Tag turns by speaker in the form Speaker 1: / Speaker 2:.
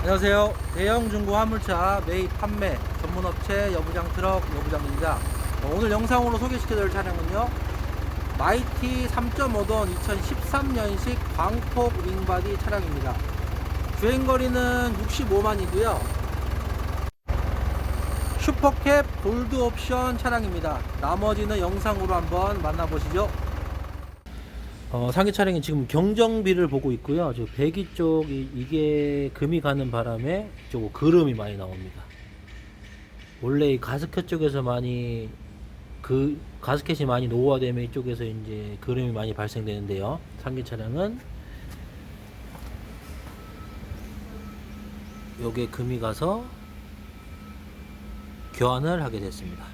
Speaker 1: 안녕하세요. 대형 중고 화물차 매입 판매 전문업체 여부장 트럭 여부장입니다. 어, 오늘 영상으로 소개시켜드릴 차량은요. 마이티 3.5돈 2013년식 광폭 윙바디 차량입니다. 주행거리는 65만이고요. 슈퍼캡 골드 옵션 차량입니다. 나머지는 영상으로 한번 만나보시죠. 어, 상해 차량이 지금 경정비를 보고 있고요. 저 배기 쪽 이, 이게 금이 가는 바람에 저 그름이 많이 나옵니다. 원래 이 가스켓 쪽에서 많이 그 가스켓이 많이 노후화되면 이쪽에서 이제 그름이 많이 발생되는데요. 상계 차량은 요게 금이 가서 교환을 하게 됐습니다.